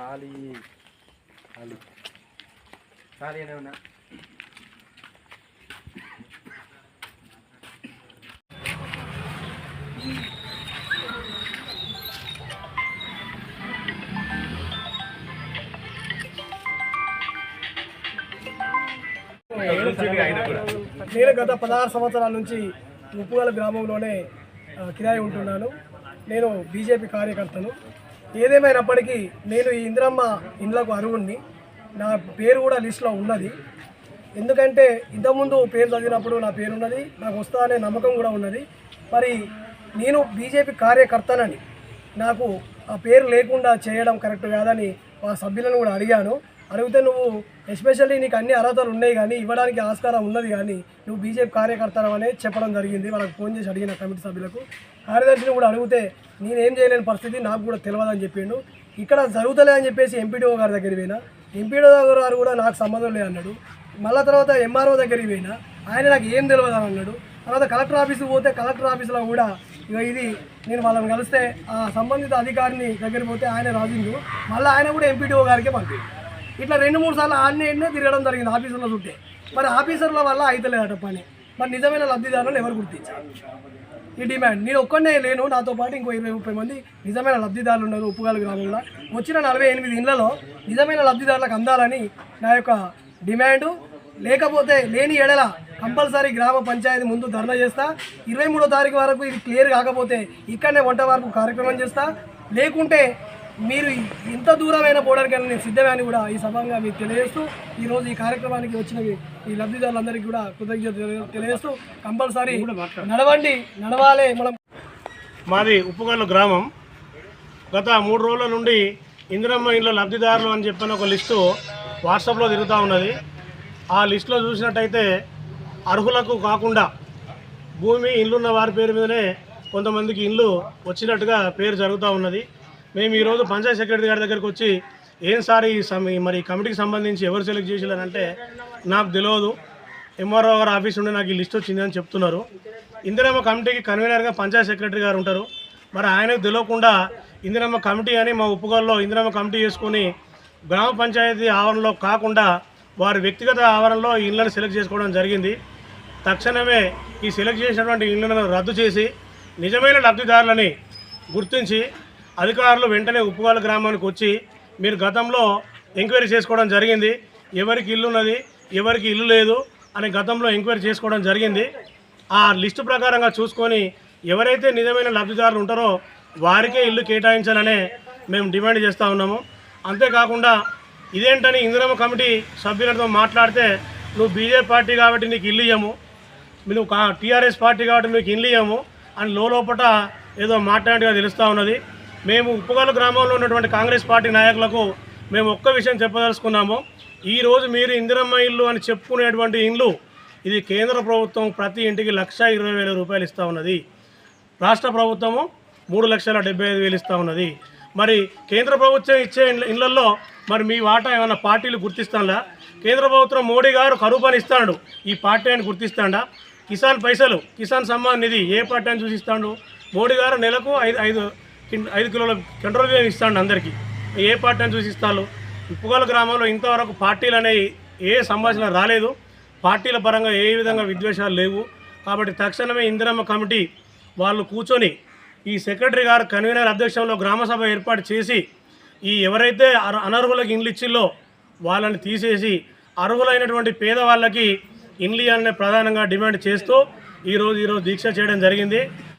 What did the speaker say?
ఖాళీ ఖాళీ. ఖాళీ అనే ఉన్నా. నేను గత పదహారు సంవత్సరాల నుంచి ఉప్పుగల గ్రామంలోనే కిరాయి ఉంటున్నాను. నేను బీజేపీ కార్యకర్తను. ఏదేమైనప్పటికీ నేను ఈ ఇందిరమ్మ ఇండ్లకు అరువుణ్ణి నా పేరు కూడా లిస్టులో ఉన్నది. ఎందుకంటే ఇంతకుముందు పేరు చదివినప్పుడు నా పేరు ఉన్నది నాకు వస్తా అనే నమ్మకం కూడా ఉన్నది. మరి నేను బీజేపీ కార్యకర్తనని. నాకు ఆ పేరు లేకుండా చేయడం కరెక్ట్ కాదని మా సభ్యులను కూడా అడిగాను. అడిగితే నువ్వు ఎస్పెషల్లీ నీకు అన్ని అర్హతలు ఉన్నాయి కానీ ఇవ్వడానికి ఆస్కారం ఉన్నది కానీ నువ్వు బీజేపీ కార్యకర్తనం అనేది చెప్పడం జరిగింది. వాళ్ళకి ఫోన్ చేసి అడిగిన కమిటీ సభ్యులకు. కార్యదర్శిని కూడా అడిగితే నేనేం చేయలేని పరిస్థితి నాకు కూడా తెలియదని చెప్పిండు. ఇక్కడ జరుగుతలే అని చెప్పేసి ఎంపీడీఓ గారి దగ్గరికి పోయినా. ఎంపీడీఓ గారు కూడా నాకు సంబంధం లేదు అన్నాడు. మళ్ళా తర్వాత ఎంఆర్ఓ దగ్గరికి పోయినా. ఆయన నాకు ఏం తెలియదు అని అన్నాడు. తర్వాత కలెక్టర్ ఆఫీస్కి పోతే కలెక్టర్ ఆఫీస్లో కూడా ఇక ఇది నేను వాళ్ళని కలిస్తే ఆ సంబంధిత అధికారిని దగ్గరికి పోతే ఆయన రాజుండు మళ్ళీ ఆయన కూడా ఎంపీడీఓ గారికి పంపిండు. ఇట్లా రెండు మూడు సార్లు ఆడనే ఎన్నో తిరగడం జరిగింది ఆఫీసర్ల చుట్టే. మరి ఆఫీసర్ల వల్ల అయితలేదట పని. మరి నిజమైన లబ్ధిదారులను ఎవరు గుర్తించారు? ఈ డిమాండ్. నేను ఒక్కనే లేను నాతో పాటు ఇంకో ఇరవై ముప్పై మంది నిజమైన లబ్ధిదారులు ఉన్నారు ఉప్పుగాలు గ్రామంలో. వచ్చిన నలభై ఎనిమిది ఇళ్ళలో నిజమైన లబ్ధిదారులకు అందాలని నా యొక్క డిమాండు. లేకపోతే లేని ఎడల కంపల్సరీ గ్రామ పంచాయతీ ముందు ధర్నా చేస్తా. ఇరవై మూడో తారీఖు వరకు ఇది క్లియర్ కాకపోతే ఇక్కడనే వంట వరకు కార్యక్రమం చేస్తా. లేకుంటే మీరు ఇంత దూరమైన పోవడానికైనా నేను సిద్ధమే అని కూడా ఈ సభంగా మీకు తెలియజేస్తూ ఈరోజు ఈ కార్యక్రమానికి వచ్చిన ఈ లబ్ధిదారులందరికీ కూడా కృతజ్ఞత తెలియ- తెలియజేస్తూ కంపల్సరీ నడవండి నడవాలి మనం మాది ఉప్పుగల్లు గ్రామం. గత మూడు రోజుల నుండి ఇందిరమ్మ ఇండ్ల లబ్ధిదారులు అని చెప్పిన ఒక లిస్టు వాట్సాప్లో తిరుగుతూ ఉన్నది. ఆ లిస్టులో చూసినట్టయితే అర్హులకు కాకుండా భూమి ఇల్లున్న వారి పేరు మీదనే కొంతమందికి ఇల్లు వచ్చినట్టుగా పేరు జరుగుతూ ఉన్నది. మేము ఈరోజు పంచాయత్ సెక్రటరీ గారి దగ్గరకు వచ్చి ఏం సార్ ఈ మరి కమిటీకి సంబంధించి ఎవరు సెలెక్ట్ చేసినారంటే నాకు తెలియదు ఎంఆర్ఓ గారు ఆఫీస్ నుండి నాకు ఈ లిస్ట్ వచ్చింది అని చెప్తున్నారు. ఇందిరమ్మ కమిటీకి కన్వీనర్గా పంచాయత్ సెక్రటరీ గారు ఉంటారు. మరి ఆయనకు తెలియకుండా ఇందిరమ్మ కమిటీ అని మా ఉప్పుగల్లో ఇందిరమ్మ కమిటీ చేసుకుని గ్రామ పంచాయతీ ఆవరణలో కాకుండా వారి వ్యక్తిగత ఆవరణలో ఇళ్ళను సెలెక్ట్ చేసుకోవడం జరిగింది. తక్షణమే ఈ సెలెక్ట్ చేసినటువంటి ఇళ్ళను రద్దు చేసి నిజమైన లబ్ధిదారులని గుర్తించి అధికారులు వెంటనే ఉప్పుగాలు గ్రామానికి వచ్చి మీరు గతంలో ఎంక్వైరీ చేసుకోవడం జరిగింది. ఎవరికి ఇల్లు ఉన్నది ఎవరికి ఇల్లు లేదు అని గతంలో ఎంక్వైరీ చేసుకోవడం జరిగింది. ఆ లిస్టు ప్రకారంగా చూసుకొని ఎవరైతే నిజమైన లబ్ధిదారులు ఉంటారో వారికే ఇల్లు కేటాయించాలనే మేము డిమాండ్ చేస్తూ ఉన్నాము. అంతేకాకుండా ఇదేంటని ఇందిరమ్మ కమిటీ సభ్యులతో మాట్లాడితే నువ్వు బీజేపీ పార్టీ కాబట్టి నీకు ఇల్లు ఇయ్యము. నువ్వు కా టీఆర్ఎస్ పార్టీ కాబట్టి మీకు ఇల్లు ఇయ్యము అని లోపట ఏదో మాట్లాడిగా తెలుస్తూ ఉన్నది. మేము ఉప్పుగల గ్రామంలో ఉన్నటువంటి కాంగ్రెస్ పార్టీ నాయకులకు మేము ఒక్క విషయం చెప్పదలుచుకున్నాము. ఈరోజు మీరు ఇందిరమ్మ ఇల్లు అని చెప్పుకునేటువంటి ఇల్లు ఇది కేంద్ర ప్రభుత్వం ప్రతి ఇంటికి లక్ష ఇరవై వేల రూపాయలు ఇస్తూ ఉన్నది. రాష్ట్ర ప్రభుత్వము మూడు లక్షల డెబ్బై ఐదు వేలు ఇస్తూ ఉన్నది. మరి కేంద్ర ప్రభుత్వం ఇచ్చే ఇళ్ళ- ఇళ్ళలో మరి మీ వాటా ఏమైనా పార్టీలు గుర్తిస్తాడా కేంద్ర ప్రభుత్వం మోడీ గారు కరువు పని ఇస్తాడు. ఈ పార్టీ అని గుర్తిస్తాడా? కిసాన్ పైసలు కిసాన్ సమ్మాన్ నిధి ఏ పార్టీ అని చూసిస్తాడు? మోడీ గారు నెలకు ఐదు ఐదు ఐదు కిలోల కంట్రోల్ బియ్యం ఇస్తాడు అందరికీ. ఏ పార్టీ అని చూసిస్తాడు ఉప్పుగోల గ్రామంలో ఇంతవరకు పార్టీలు అనేవి ఏ సంభాషణ రాలేదు. పార్టీల పరంగా ఏ విధంగా విద్వేషాలు లేవు. కాబట్టి తక్షణమే ఇందిరమ్మ కమిటీ వాళ్ళు కూర్చొని ఈ సెక్రటరీ గారు కన్వీనర్ అధ్యక్షంలో గ్రామసభ ఏర్పాటు చేసి ఈ ఎవరైతే అనర్హులకు ఇండ్లు ఇచ్చిల్లో వాళ్ళని తీసేసి అర్హులైనటువంటి పేదవాళ్ళకి ఇండ్లు ప్రధానంగా డిమాండ్ చేస్తూ ఈరోజు ఈరోజు దీక్ష చేయడం జరిగింది.